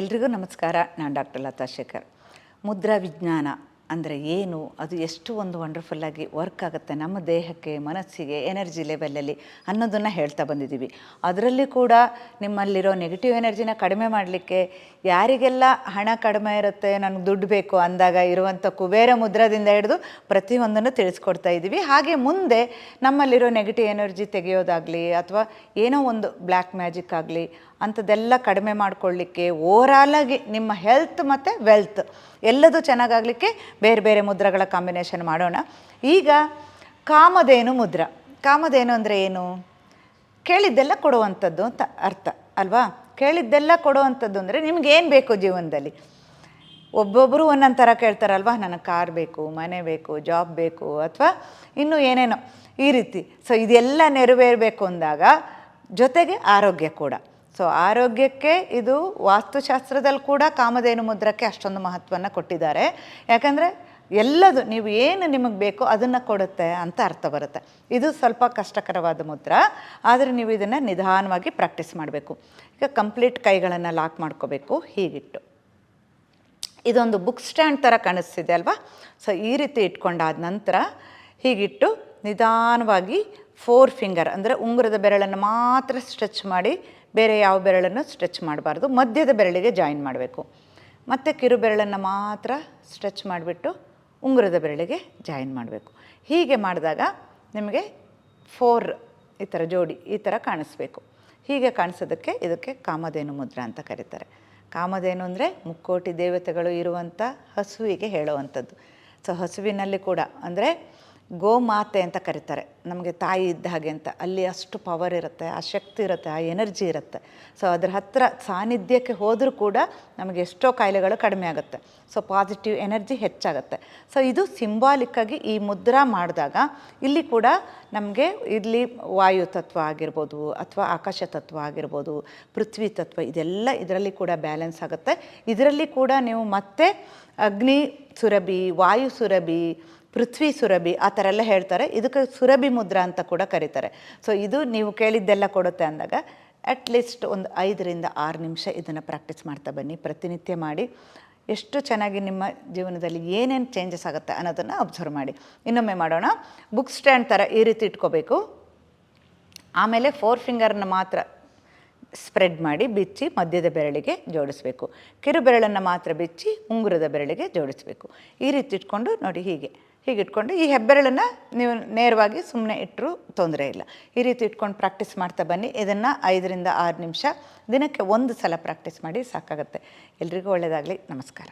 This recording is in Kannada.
ಎಲ್ರಿಗೂ ನಮಸ್ಕಾರ. ನಾನು ಡಾಕ್ಟರ್ ಲತಾ ಶೇಖರ್. ಮುದ್ರಾ ವಿಜ್ಞಾನ ಅಂದರೆ ಏನು? ಅದು ಎಷ್ಟು ಒಂದು ವಂಡರ್ಫುಲ್ಲಾಗಿ ವರ್ಕ್ ಆಗುತ್ತೆ ನಮ್ಮ ದೇಹಕ್ಕೆ, ಮನಸ್ಸಿಗೆ ಎನರ್ಜಿ ಲೆವೆಲಲ್ಲಿ ಅನ್ನೋದನ್ನು ಹೇಳ್ತಾ ಬಂದಿದ್ದೀವಿ. ಅದರಲ್ಲಿ ಕೂಡ ನಿಮ್ಮಲ್ಲಿರೋ ನೆಗೆಟಿವ್ ಎನರ್ಜಿನ ಕಡಿಮೆ ಮಾಡಲಿಕ್ಕೆ ಯಾರಿಗೆಲ್ಲ ಹಣ ಕಡಿಮೆ ಇರುತ್ತೆ, ನನಗೆ ದುಡ್ಡು ಬೇಕು ಅಂದಾಗ ಇರುವಂಥ ಕುಬೇರ ಮುದ್ರಾದಿಂದ ಹಿಡಿದು ಪ್ರತಿಯೊಂದನ್ನು ತಿಳಿಸ್ಕೊಡ್ತಾ ಇದ್ದೀವಿ. ಹಾಗೆ ಮುಂದೆ ನಮ್ಮಲ್ಲಿರೋ ನೆಗೆಟಿವ್ ಎನರ್ಜಿ ತೆಗೆಯೋದಾಗಲಿ ಅಥವಾ ಏನೋ ಒಂದು ಬ್ಲ್ಯಾಕ್ ಮ್ಯಾಜಿಕ್ ಆಗಲಿ ಅಂಥದ್ದೆಲ್ಲ ಕಡಿಮೆ ಮಾಡಿಕೊಳ್ಳಿಕ್ಕೆ ಓವರಾಲಾಗಿ ನಿಮ್ಮ ಹೆಲ್ತ್ ಮತ್ತು ವೆಲ್ತ್ ಎಲ್ಲದೂ ಚೆನ್ನಾಗಾಗಲಿಕ್ಕೆ ಬೇರೆ ಬೇರೆ ಮುದ್ರಗಳ ಕಾಂಬಿನೇಷನ್ ಮಾಡೋಣ. ಈಗ ಕಾಮಧೇನು ಮುದ್ರ. ಕಾಮಧೇನು ಅಂದರೆ ಏನು? ಕೇಳಿದ್ದೆಲ್ಲ ಕೊಡುವಂಥದ್ದು ಅಂತ ಅರ್ಥ, ಅಲ್ವಾ? ಕೇಳಿದ್ದೆಲ್ಲ ಕೊಡುವಂಥದ್ದು ಅಂದರೆ ನಿಮಗೇನು ಬೇಕು ಜೀವನದಲ್ಲಿ? ಒಬ್ಬೊಬ್ಬರು ಒಂದೊಂದು ಥರ ಕೇಳ್ತಾರಲ್ವಾ? ನನಗೆ ಕಾರ್ ಬೇಕು, ಮನೆ ಬೇಕು ಜಾಬ್ ಬೇಕು, ಅಥವಾ ಇನ್ನೂ ಏನೇನೋ ಈ ರೀತಿ. ಸೊ ಇದೆಲ್ಲ ನೆರವೇರಬೇಕು ಅಂದಾಗ ಜೊತೆಗೆ ಆರೋಗ್ಯ ಕೂಡ. ಸೊ ಆರೋಗ್ಯಕ್ಕೆ ಇದು ವಾಸ್ತುಶಾಸ್ತ್ರದಲ್ಲಿ ಕೂಡ ಕಾಮಧೇನು ಮುದ್ರಕ್ಕೆ ಅಷ್ಟೊಂದು ಮಹತ್ವವನ್ನು ಕೊಟ್ಟಿದ್ದಾರೆ. ಯಾಕಂದರೆ ಎಲ್ಲದು ನೀವು ಏನು ನಿಮಗೆ ಬೇಕೋ ಅದನ್ನು ಕೊಡುತ್ತೆ ಅಂತ ಅರ್ಥ ಬರುತ್ತೆ. ಇದು ಸ್ವಲ್ಪ ಕಷ್ಟಕರವಾದ ಮುದ್ರ, ಆದರೆ ನೀವು ಇದನ್ನು ನಿಧಾನವಾಗಿ ಪ್ರಾಕ್ಟೀಸ್ ಮಾಡಬೇಕು. ಈಗ ಕಂಪ್ಲೀಟ್ ಕೈಗಳನ್ನು ಲಾಕ್ ಮಾಡ್ಕೋಬೇಕು, ಹೀಗಿಟ್ಟು. ಇದೊಂದು ಬುಕ್ ಸ್ಟ್ಯಾಂಡ್ ಥರ ಕಾಣಿಸ್ತಿದೆ ಅಲ್ವಾ? ಸೊ ಈ ರೀತಿ ಇಟ್ಕೊಂಡಾದ ನಂತರ ಹೀಗಿಟ್ಟು ನಿಧಾನವಾಗಿ ಫೋರ್ ಫಿಂಗರ್ ಅಂದರೆ ಉಂಗುರದ ಬೆರಳನ್ನು ಮಾತ್ರ ಸ್ಟ್ರೆಚ್ ಮಾಡಿ ಬೇರೆ ಯಾವ ಬೆರಳನ್ನು ಸ್ಟ್ರೆಚ್ ಮಾಡಬಾರ್ದು. ಮಧ್ಯದ ಬೆರಳಿಗೆ ಜಾಯಿನ್ ಮಾಡಬೇಕು. ಮತ್ತು ಕಿರು ಬೆರಳನ್ನು ಮಾತ್ರ ಸ್ಟ್ರೆಚ್ ಮಾಡಿಬಿಟ್ಟು ಉಂಗುರದ ಬೆರಳಿಗೆ ಜಾಯಿನ್ ಮಾಡಬೇಕು. ಹೀಗೆ ಮಾಡಿದಾಗ ನಿಮಗೆ ಫೋರ್ ಈ ಥರ ಜೋಡಿ ಈ ಥರ ಕಾಣಿಸ್ಬೇಕು. ಹೀಗೆ ಕಾಣಿಸೋದಕ್ಕೆ ಇದಕ್ಕೆ ಕಾಮಧೇನು ಮುದ್ರಾ ಅಂತ ಕರೀತಾರೆ. ಕಾಮಧೇನು ಅಂದರೆ ಮುಕ್ಕೋಟಿ ದೇವತೆಗಳು ಇರುವಂಥ ಹಸುವಿಗೆ ಹೇಳುವಂಥದ್ದು. ಸೊ ಹಸುವಿನಲ್ಲಿ ಕೂಡ ಅಂದರೆ ಗೋಮಾತೆ ಅಂತ ಕರೀತಾರೆ. ನಮಗೆ ತಾಯಿ ಇದ್ದ ಹಾಗೆ ಅಂತ. ಅಲ್ಲಿ ಅಷ್ಟು ಪವರ್ ಇರುತ್ತೆ, ಆ ಶಕ್ತಿ ಇರುತ್ತೆ, ಆ ಎನರ್ಜಿ ಇರುತ್ತೆ. ಸೊ ಅದ್ರ ಹತ್ರ ಸಾನ್ನಿಧ್ಯಕ್ಕೆ ಹೋದರೂ ಕೂಡ ನಮಗೆ ಎಷ್ಟೋ ಕಾಯಿಲೆಗಳು ಕಡಿಮೆ ಆಗುತ್ತೆ. ಸೊ ಪಾಸಿಟಿವ್ ಎನರ್ಜಿ ಹೆಚ್ಚಾಗುತ್ತೆ. ಸೊ ಇದು ಸಿಂಬಾಲಿಕ್ಕಾಗಿ ಈ ಮುದ್ರಾ ಮಾಡಿದಾಗ ಇಲ್ಲಿ ಕೂಡ ನಮಗೆ ಇಲ್ಲಿ ವಾಯು ತತ್ವ ಆಗಿರ್ಬೋದು ಅಥವಾ ಆಕಾಶ ತತ್ವ ಆಗಿರ್ಬೋದು, ಪೃಥ್ವಿ ತತ್ವ ಇದೆಲ್ಲ ಇದರಲ್ಲಿ ಕೂಡ ಬ್ಯಾಲೆನ್ಸ್ ಆಗುತ್ತೆ. ಇದರಲ್ಲಿ ಕೂಡ ನೀವು ಮತ್ತೆ ಅಗ್ನಿ ಸುರಭಿ, ವಾಯು ಸುರಭಿ ಪೃಥ್ವಿ ಸುರಭಿ, ಆ ಥರ ಎಲ್ಲ ಹೇಳ್ತಾರೆ. ಇದಕ್ಕೆ ಸುರಭಿ ಮುದ್ರಾ ಅಂತ ಕೂಡ ಕರೀತಾರೆ. ಸೊ ಇದು ನೀವು ಕೇಳಿದ್ದೆಲ್ಲ ಕೊಡುತ್ತೆ ಅಂದಾಗ ಅಟ್ ಲೀಸ್ಟ್ ಒಂದು ಐದರಿಂದ ಆರು ನಿಮಿಷ ಇದನ್ನು ಪ್ರಾಕ್ಟೀಸ್ ಮಾಡ್ತಾ ಬನ್ನಿ, ಪ್ರತಿನಿತ್ಯ ಮಾಡಿ. ಎಷ್ಟು ಚೆನ್ನಾಗಿ ನಿಮ್ಮ ಜೀವನದಲ್ಲಿ ಏನೇನು ಚೇಂಜಸ್ ಆಗುತ್ತೆ ಅನ್ನೋದನ್ನು ಅಬ್ಸರ್ವ್ ಮಾಡಿ. ಇನ್ನೊಮ್ಮೆ ಮಾಡೋಣ. ಬುಕ್ ಸ್ಟ್ಯಾಂಡ್ ಥರ ಈ ರೀತಿ ಇಟ್ಕೋಬೇಕು. ಆಮೇಲೆ ಫೋರ್ ಫಿಂಗರ್ನ ಮಾತ್ರ ಸ್ಪ್ರೆಡ್ ಮಾಡಿ ಬಿಚ್ಚಿ ಮಧ್ಯದ ಬೆರಳಿಗೆ ಜೋಡಿಸಬೇಕು. ಕಿರು ಬೆರಳನ್ನು ಮಾತ್ರ ಬಿಚ್ಚಿ ಉಂಗುರದ ಬೆರಳಿಗೆ ಜೋಡಿಸಬೇಕು. ಈ ರೀತಿ ಇಟ್ಕೊಂಡು ನೋಡಿ ಹೀಗೆ. ಹೀಗೆ ಇಟ್ಕೊಂಡು ಈ ಹೆಬ್ಬೆರಳನ್ನು ನೀವು ನೇರವಾಗಿ ಸುಮ್ಮನೆ ಇಟ್ಟರು ತೊಂದರೆ ಇಲ್ಲ. ಈ ರೀತಿ ಇಟ್ಕೊಂಡು ಪ್ರಾಕ್ಟೀಸ್ ಮಾಡ್ತಾ ಬನ್ನಿ. ಇದನ್ನು ಐದರಿಂದ ಆರು ನಿಮಿಷ ದಿನಕ್ಕೆ ಒಂದು ಸಲ ಪ್ರಾಕ್ಟೀಸ್ ಮಾಡಿ ಸಾಕಾಗುತ್ತೆ. ಎಲ್ರಿಗೂ ಒಳ್ಳೆಯದಾಗಲಿ ನಮಸ್ಕಾರ.